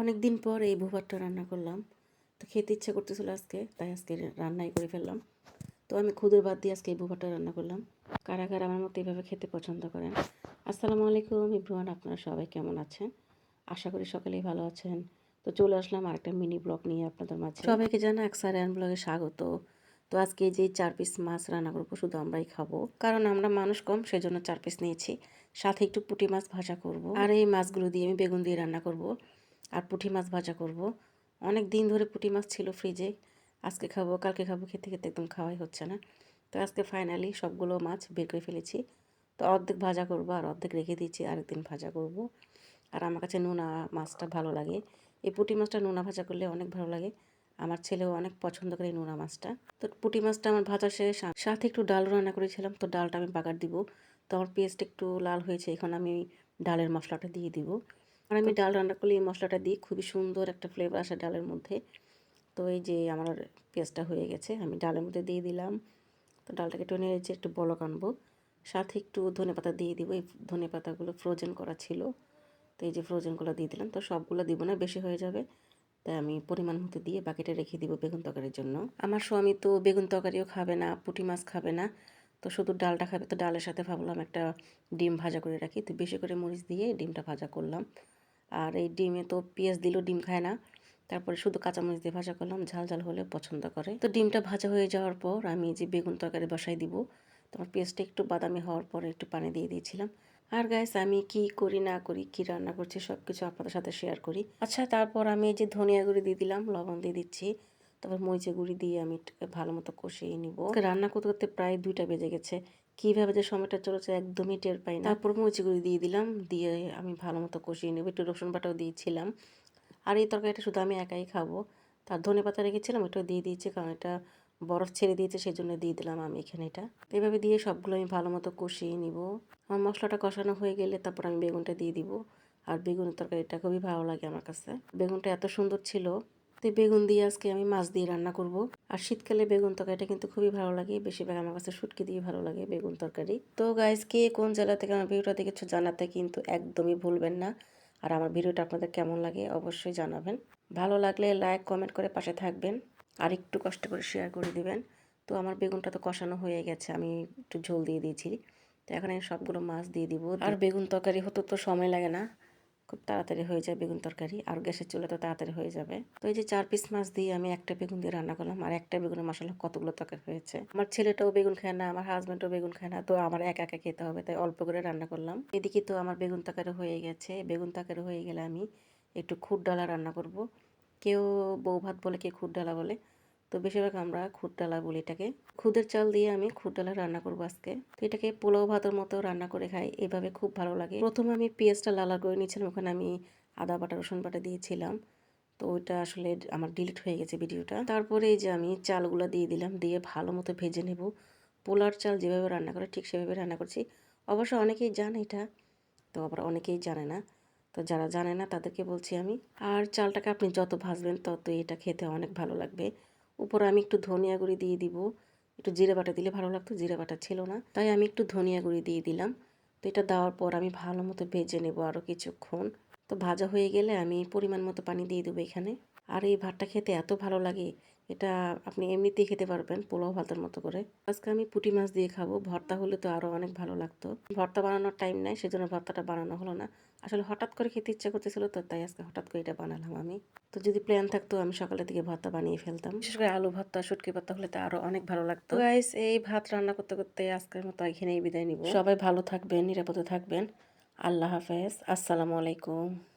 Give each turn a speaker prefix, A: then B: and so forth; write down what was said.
A: অনেক দিন পর এই ভুভাতটা রান্না করলাম। তো খেতে ইচ্ছা করতেছিল আজকে, তাই আজকে রান্নাই করে ফেললাম। তো আমি খুদের বাদ দিয়ে আজকে এই ভুভাতটা রান্না করলাম। কারা কারা আমার মতো এইভাবে খেতে পছন্দ করেন? আসসালামু আলাইকুম ইব্রুয়ান আপনারা সবাই কেমন আছেন? আশা করি সকালেই ভালো আছেন। তো চলে আসলাম আরেকটা মিনি ব্লগ নিয়ে আপনাদের মাঝে। সবাইকে জানা এক একসার অ্যান ব্লগে স্বাগত। তো আজকে যে চার পিস মাছ রান্না করব, শুধু আমরাই খাব। কারণ আমরা মানুষ কম, সেজন্য চার পিস নিয়েছি। সাথে একটু পুঁটি মাছ ভাজা করব। আর এই মাছগুলো দিয়ে আমি বেগুন দিয়ে রান্না করব। আর পুঁটি মাছ ভাজা করব। অনেক দিন ধরে পুঁটি মাছ ছিল ফ্রিজে আজকে খাব, কালকে খাব, খেতে খেতে একদম খাওয়াই হচ্ছে না। তো আজকে ফাইনালি সবগুলো মাছ বের করে ফেলেছি। তো অর্ধেক ভাজা করব আর অর্ধেক রেখে দিচ্ছি আরেকদিন ভাজা করব। আর আমার কাছে নোনা মাছটা ভালো লাগে। এই পুঁটি মাছটা নোনা ভাজা করলে অনেক ভালো লাগে। আমার ছেলেও অনেক পছন্দ করে নোনা মাছটা। তো পুঁটি মাছটা আমার ভাজা শেষ। সাথে একটু ডাল রান্না করেছিলাম, তো ডালটা আমি বাগার দিব। তো আমার পেস্ট একটু লাল হয়েছে, এখন আমি ডালের মশলাটা দিয়ে দিব। আর আমি ডাল রান্না করলে এই মশলাটা দিই খুবই সুন্দর একটা ফ্লেভার আসে ডালের মধ্যে। তো এই যে আমার পেস্টটা হয়ে গেছে আমি ডালের মধ্যে দিয়ে দিলাম। তো ডালটাকে একটু নেড়েছে একটু বলক আনব। সাথে একটু ধনে পাতা দিয়ে দিব এই ধনে পাতাগুলো ফ্রোজেন করা ছিল। তো এই যে ফ্রোজেনগুলো দিয়ে দিলাম তো সবগুলো দিব না বেশি হয়ে যাবে। তাই আমি পরিমাণ মতো দিয়ে বাকিটা রেখে দিব বেগুন তরকারির জন্য। আমার স্বামী তো বেগুন তরকারিও খাবে না পুঁটি মাছ খাবে না। তো শুধু ডালটা খাবে তো ডালের সাথে ভাবলাম একটা ডিম ভাজা করে রাখি। তো বেশি করে মরিচ দিয়ে ডিমটা ভাজা করলাম। আর এই ডিমে তো পেঁয়াজ দিলেও ডিম খায় না। তারপরে শুধু কাঁচামরিচ দিয়ে ভাজা করলাম, ঝাল ঝাল হলে পছন্দ করে। তো ডিমটা ভাজা হয়ে যাওয়ার পর আমি যে বেগুন তরকারি বসাই দিব, তোমার পেঁয়াজটা একটু বাদামি হওয়ার পরে একটু পানি দিয়ে দিয়েছিলাম। আর গাইস আমি কি করি না করি, কি রান্না করছি সব কিছু আপনাদের সাথে শেয়ার করি। আচ্ছা তারপর আমি এই যে ধনিয়া গুঁড়ি দিয়ে দিলাম, লবণ দিয়ে দিচ্ছি। তারপর মরিচে গুঁড়ি দিয়ে আমি ভালো মতো কষিয়ে নিব। রান্না করতে করতে প্রায় দুইটা বেজে গেছে। কীভাবে যে সময়টা চলেছে একদমই টের পাই না। তারপর মরিচে গুঁড়ি দিয়ে দিলাম, দিয়ে আমি ভালো মতো কষিয়ে নেব। একটু রসুন বাটাও দিয়েছিলাম। আর এই তরকারিটা শুধু আমি একাই খাব। তার ধনে পাতা রেখেছিলাম এটাও দিয়ে দিয়েছি, কারণ এটা বরফ ছেড়ে দিয়েছে সেই জন্য দিয়ে দিলাম আমি এখানে এটা। এভাবে দিয়ে সবগুলো আমি ভালো মতো কষিয়ে নিব। আমার মশলাটা কষানো হয়ে গেলে তারপর আমি বেগুনটা দিয়ে দিব। আর বেগুনের তরকারিটা খুবই ভালো লাগে আমার কাছে। বেগুনটা এত সুন্দর ছিল তো বেগুন দিয়ে আজকে আমি মাছ দিয়ে রান্না করব। আর শীতকালে বেগুন তরকারিটা কিন্তু খুবই ভালো লাগে। বেশিরভাগ আমার কাছে শুটকি দিয়ে ভালো লাগে বেগুন তরকারি। তো গাইজ কে কোন জেলা থেকে আমার ভিডিওটা দেখেছ জানাতে কিন্তু একদমই ভুলবেন না। আর আমার ভিডিওটা আপনাদের কেমন লাগে অবশ্যই জানাবেন। ভালো লাগলে লাইক কমেন্ট করে পাশে থাকবেন। আর একটু কষ্ট করে শেয়ার করে দিবেন। তো আমার বেগুনটা তো কষানো হয়ে গেছে, আমি একটু ঝোল দিয়ে দিয়েছি। তো এখন আমি সবগুলো মাছ দিয়ে দিব। আর বেগুন তরকারি হতে তো সময় লাগে না। খুব তাড়াতাড়ি হয়ে যায় বেগুন তরকারি আর গ্যাসের চুলে তো তাড়াতাড়ি হয়ে যাবে। তো এই যে চার পিস মাছ দিয়ে আমি একটা বেগুন দিয়ে রান্না করলাম আর একটা বেগুনের মশলা কতগুলো তরকারি হয়েছে। আমার ছেলেটাও বেগুন খায় না, আমার হাজব্যান্ডও বেগুন খায় না, তো আমার একা একা খেতে হবে, তাই অল্প করে রান্না করলাম। এদিকে তো আমার বেগুন তরকারি হয়ে গেছে, বেগুন তরকারি হয়ে গেলে আমি একটু খুদ ডালা রান্না করব। কেউ বউ ভাত বলে, কেউ খুদ ডালা বলে তো বেশিরভাগ আমরা খুদ ডালা বলি এটাকে। খুদের চাল দিয়ে আমি খুদ ডালা রান্না করব আজকে। তো এটাকে পোলাও ভাতের মতো রান্না করে খাই, এভাবে খুব ভালো লাগে। প্রথমে আমি পেঁয়াজটা লালা করে নিয়েছিলাম, ওখানে আমি আদা বাটা, রসুন বাটা দিয়েছিলাম। তো ওইটা আসলে আমার ডিলিট হয়ে গেছে ভিডিওটা তারপরে এই যে আমি চালগুলো দিয়ে দিলাম, দিয়ে ভালো মতো ভেজে নেব। পোলার চাল যেভাবে রান্না করে ঠিক সেভাবে রান্না করছি। অবশ্য অনেকেই জানে এটা, তো আবার অনেকেই জানে না। তো যারা জানে না তাদেরকে বলছি আমি। আর চালটাকে আপনি যত ভাজবেন তত এটা খেতে অনেক ভালো লাগবে। উপরে আমি একটু ধনিয়া গুঁড়ি দিয়ে দিব। একটু জিরে বাটা দিলে ভালো লাগতো, জিরে বাটা ছিল না। তাই আমি একটু ধনিয়া গুঁড়ি দিয়ে দিলাম। তো এটা দেওয়ার পর আমি ভালো মতো ভেজে নেব আরও কিছুক্ষণ। তো ভাজা হয়ে গেলে আমি পরিমাণ মতো পানি দিয়ে দেবো এখানে। আর এই ভাতটা খেতে এত ভালো লাগে এটা আপনি এমনিতেই খেতে পারবেন পোলাও ভাতের মতো করে। আজকে আমি পুঁটি মাছ দিয়ে খাব, ভর্তা হলে তো আরও অনেক ভালো লাগতো। ভর্তা বানানোর টাইম নাই, সেজন্য ভর্তাটা বানানো হলো না। আসলে হঠাৎ করে খেতে ইচ্ছা করতেছিল তো, তাই আজকে হঠাৎ করে এটা বানালাম আমি। তো যদি প্ল্যান থাকতো, আমি সকালের দিকে ভর্তা বানিয়ে ফেলতাম। বিশেষ করে আলু ভর্তা, শুটকি ভর্তা হলে তো আরও অনেক ভালো লাগতো। গাইস এই ভাত রান্না করতে করতে আজকের মতো এখানেই বিদায় নিব। সবাই ভালো থাকবেন, নিরাপদে থাকবেন। আল্লাহ হাফেজ। আসসালামু আলাইকুম।